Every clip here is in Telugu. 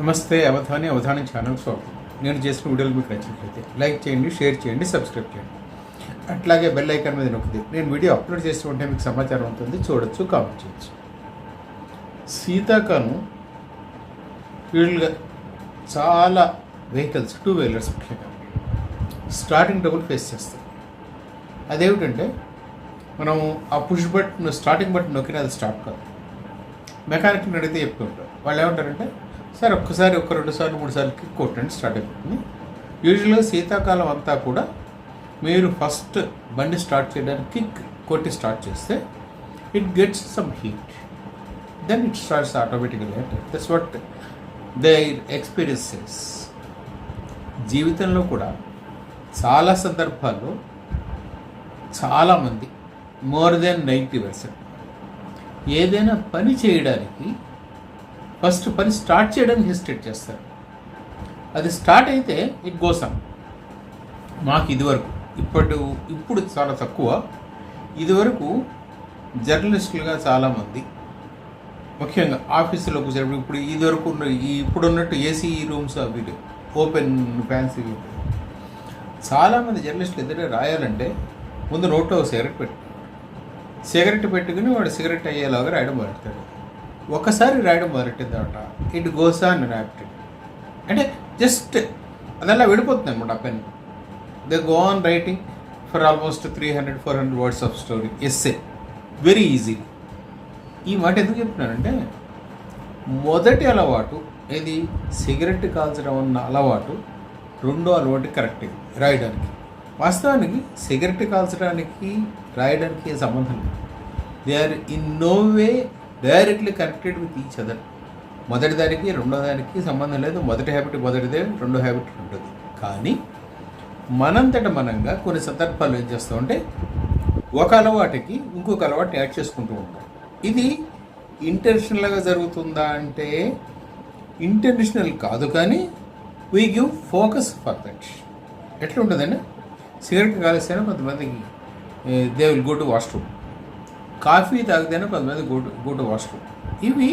నమస్తే అవధాని అవధాని ఛానల్ స్వాగతం నేను చేసిన వీడియోలు మీకు నచ్చినట్లయితే లైక్ చేయండి షేర్ చేయండి సబ్స్క్రైబ్ చేయండి. అట్లాగే బెల్ ఐకాన్ మీద నొక్కుది నేను వీడియో అప్లోడ్ చేస్తూ ఉంటే మీకు సమాచారం ఉంటుంది చూడొచ్చు కామెంట్ చేయొచ్చు. సీతాకాను వీళ్ళుగా చాలా వెహికల్స్ టూ వీలర్స్ ముఖ్యంగా స్టార్టింగ్ ట్రబుల్ ఫేస్ చేస్తారు అదేమిటంటే మనం ఆ పుష్ బటన్ స్టార్టింగ్ బటన్ నొక్కిన అది స్టార్ట్ కాదు. మెకానిక్ని అడిగితే చెప్తూ ఉంటారు వాళ్ళు ఏమంటారంటే సార్ ఒక్కసారి ఒక రెండు సార్లు మూడు సార్లు కిక్ కొట్టండి స్టార్ట్ అయిపోతుంది. యూజువల్గా శీతాకాలం అంతా కూడా మీరు ఫస్ట్ బండి స్టార్ట్ చేయడానికి కిక్ కొట్టి స్టార్ట్ చేస్తే it gets some heat. Then it starts ఆటోమేటిక్గా దట్స్ వాట్ దే ఎక్స్పీరియన్సెస్ జీవితంలో కూడా చాలా సందర్భాల్లో చాలామంది మోర్ దెన్ నైంటీ పర్సెంట్ ఏదైనా పని చేయడానికి ఫస్ట్ పని స్టార్ట్ చేయడానికి హెసిటేట్ చేస్తారు. అది స్టార్ట్ అయితే ఇట్ గోసం మాకు ఇదివరకు ఇప్పుడు ఇప్పుడు చాలా తక్కువ. ఇదివరకు జర్నలిస్టులుగా చాలామంది ముఖ్యంగా ఆఫీసులో కూర్చున్నప్పుడు ఇప్పుడు ఇదివరకు ఉన్న ఇప్పుడు ఉన్నట్టు ఏసీ రూమ్స్ అవి ఓపెన్ ఫ్యాన్సీ చాలామంది జర్నలిస్టులు ఎదురే రాయాలంటే ముందు నోట్లో సిగరెట్ పెట్టు సిగరెట్ పెట్టుకుని వాడు సిగరెట్ అయ్యేలాగా రాయడం పడతాడు ఒకసారి రాయడం మొదలెట్టిందట ఇట్ గోస్ ఆన్ ర్యాపిడ్ అంటే జస్ట్ అదల్లా విడిపోతుంది అనమాట ఆ pen. They go on writing for almost three hundred four hundred words of story essay very easy ఈ మాట ఎందుకు చెప్తున్నానంటే మొదటి అలవాటు ఇది సిగరెట్ కాల్చడం ఉన్న అలవాటు రెండో అలవాటు కరెక్ట్ రాయడానికి. వాస్తవానికి సిగరెట్ కాల్చడానికి రాయడానికి ఏ సంబంధం లేదు. They are in no way directly connected with each other. మొదటి దానికి రెండో దానికి సంబంధం లేదు. మొదటి హ్యాబిట్ మొదటిదే రెండో హ్యాబిట్ ఉంటుంది కానీ మనంతట మనంగా కొన్ని సందర్భాలు ఏం చేస్తామంటే ఒక అలవాటుకి ఇంకొక అలవాటు యాడ్ చేసుకుంటూ ఉంటాం. ఇది ఇంటెన్షనల్గా జరుగుతుందా అంటే ఇంటెన్షనల్ కాదు కానీ we give focus for that ఎట్లా ఉంటుందండి సిగరెట్ కాలిస్తేనే కొంతమందికి they will go to washroom coffee తాగితేనే కొంతమంది go to go to washroom. ఇవి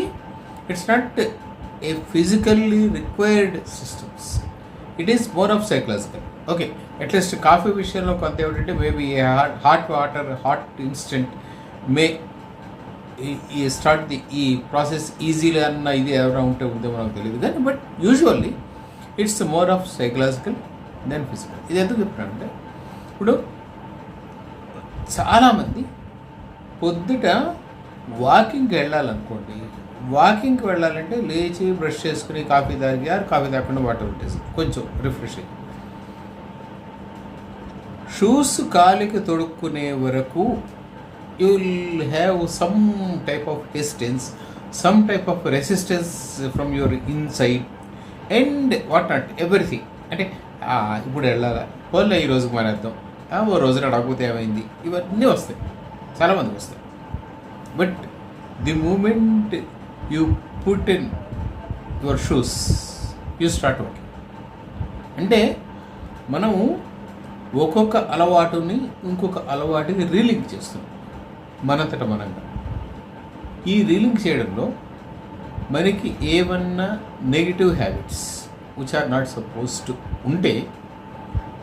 it's not a physically required systems it is more of psychological okay at least coffee విషయంలో కొంత ఏమిటంటే maybe hot water hot instant may ఈ స్టార్ట్ ది ఈ ప్రాసెస్ ఈజీలీ అన్న ఇది ఎవరైనా ఉంటే ఉందేమో నాకు తెలియదు. కానీ but usually it's more of psychological then physical ఇది ఎందుకు చెప్తున్నానంటే ఇప్పుడు చాలామంది పొద్దుట వాకింగ్కి వెళ్ళాలనుకోండి వాకింగ్కి వెళ్ళాలంటే లేచి బ్రష్ చేసుకుని కాఫీ తాగారు కాఫీ తాగకుండా వాటర్ పెట్టేసి కొంచెం రిఫ్రెషింగ్ షూస్ కాలికి తొడుక్కునే వరకు you will have some type of distance some type of resistance from your inside and what not everything. అంటే ఇప్పుడు వెళ్ళాలా? పోలే ఈ రోజుకి మానేద్దాం ఓ రోజు నడకపోతే ఏమైంది? ఇవన్నీ వస్తాయి. చాలామందికి వస్తాయి but the moment you put in your shoes you start working అంటే మనము ఒక్కొక్క అలవాటుని ఇంకొక అలవాటుని రీలింక్ చేస్తున్నాం. మనంతట మనంగా. ఈ రీలింక్ చేయడంలో మనకి ఏమన్నా negative habits which are not suppose to ఉంటే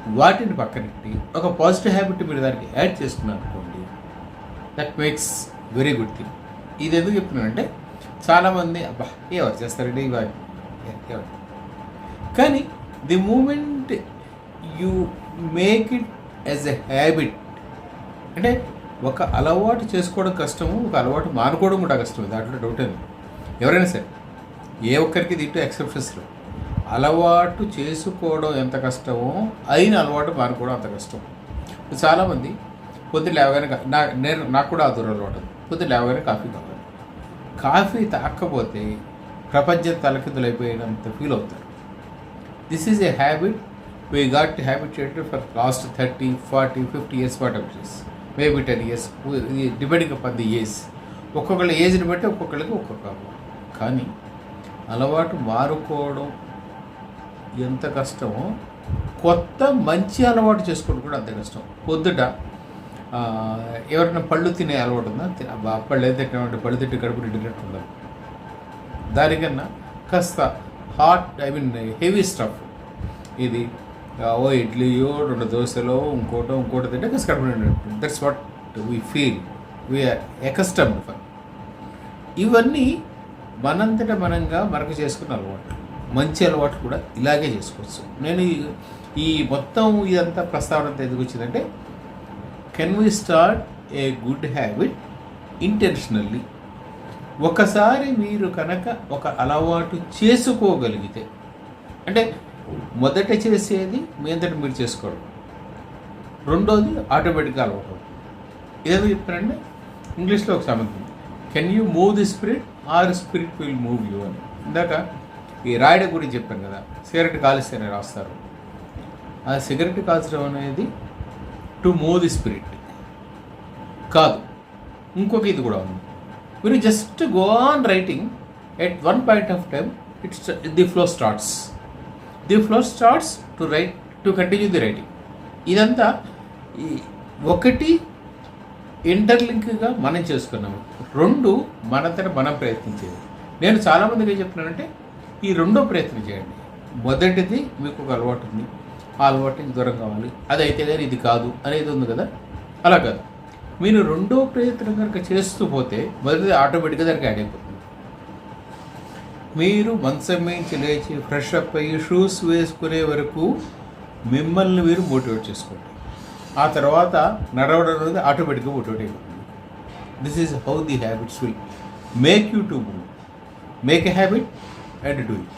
వాటిని పక్కనెట్టి ఒక పాజిటివ్ హ్యాబిట్ మీరు దానికి యాడ్ చేసుకున్నారు that makes very good thing ఇది ఎందుకు చెప్తున్నానంటే చాలామంది అబ్బా ఎవరు చేస్తారండి ఇవాళ? ఎవరు? కానీ the moment you make it as a habit అంటే ఒక అలవాటు చేసుకోవడం కష్టము ఒక అలవాటు మానుకోవడం కూడా కష్టం దాంట్లో డౌట్ లేదు. ఎవరైనా సరే ఏ ఒక్కరికి దీంట్లో ఎక్సెప్షన్స్లో అలవాటు చేసుకోవడం ఎంత కష్టమో అయిన అలవాటు మానుకోవడం అంత కష్టం. చాలామంది పొద్దు లేవగానే నా నేను నాకు కూడా ఆ దూరం అలవాటు ఉంది. లేవగానే కాఫీ తాగాలి కాఫీ తాకపోతే ప్రపంచం తలకిందులైపోయినంత ఫీల్ అవుతారు. This is a habit we got habituated for last thirty forty fifty years what years maybe ten years depending upon the age ఒక్కొక్కళ్ళ ఏజ్ని బట్టి ఒక్కొక్కళ్ళకి ఒక్కొక్క కానీ అలవాటు మారుకోవడం ఎంత కష్టమో కొత్త మంచి అలవాటు చేసుకోవడం కూడా అంతే కష్టం. పొద్దుట ఎవరైనా పళ్ళు తినే అలవాటు ఉందా? పళ్ళు ఏదో తిట్టినట్టు పళ్ళు తిట్టి కడుపు నిండినట్టు ఉందా దానికన్నా కాస్త hot I mean heavy stuff. ఇది ఓ ఇడ్లీయో రెండు దోశలో ఇంకోటో ఇంకోటి తింటే కాస్త కడుపు that's what we feel we are accustomed for ఇవన్నీ మనంతట మనంగా మరక చేసుకున్న అలవాటు. మంచి అలవాటు కూడా ఇలాగే చేసుకోవచ్చు. నేను ఈ- మొత్తం ఇదంతా ప్రస్తావన ఎందుకు వచ్చిందంటే can we start a good habit intentionally ఒకసారి మీరు కనుక ఒక అలవాటు చేసుకోగలిగితే అంటే మొదట చేసేది మీ అంతటి మీరు చేసుకోవడం. రెండోది ఆటోమేటిక్గా అలవాటు ఏదో ఇదేదో ఇంగ్లీష్లో ఒక సామెత ఉంది. Can you move the spirit or spirit will move you అని. ఇందాక ఈ రాయడం గురించి చెప్పాను కదా సిగరెట్ కాలుస్తేనే రాస్తారు. ఆ సిగరెట్ కాల్చడం అనేది టు మూవ్ ది స్పిరిట్. కాదు ఇంకొక ఇది కూడా ఉంది. మీరు just go on writing at one point of time it's the flow starts the flow starts to write to continue the writing ఇదంతా ఈ ఒకటి ఇంటర్లింక్గా మనం చేసుకున్నాము. రెండు మనంతట మనం ప్రయత్నించేది. నేను చాలామందికి ఏం చెప్తున్నానంటే ఈ రెండో ప్రయత్నం చేయండి. మొదటిది మీకు ఒక అలవాటు ఉంది. ఆ అలవాటుకి దూరం కావాలి. అది అయితే కానీ ఇది కాదు అనేది ఉంది కదా? అలా కాదు. మీరు రెండో ప్రయత్నం కనుక చేస్తూ పోతే మొదటిది ఆటోమేటిక్గా దానికి యాడ్ అయిపోతుంది. మీరు మంచం నుంచి లేచి ఫ్రెష్ అప్ అయ్యి షూస్ వేసుకునే వరకు మిమ్మల్ని మీరు మోటివేట్ చేసుకోండి. ఆ తర్వాత నడవడం అనేది ఆటోమేటిక్గా మోటివేట్ అయిపోతుంది. This is how the habits will make you to move make a habit and do it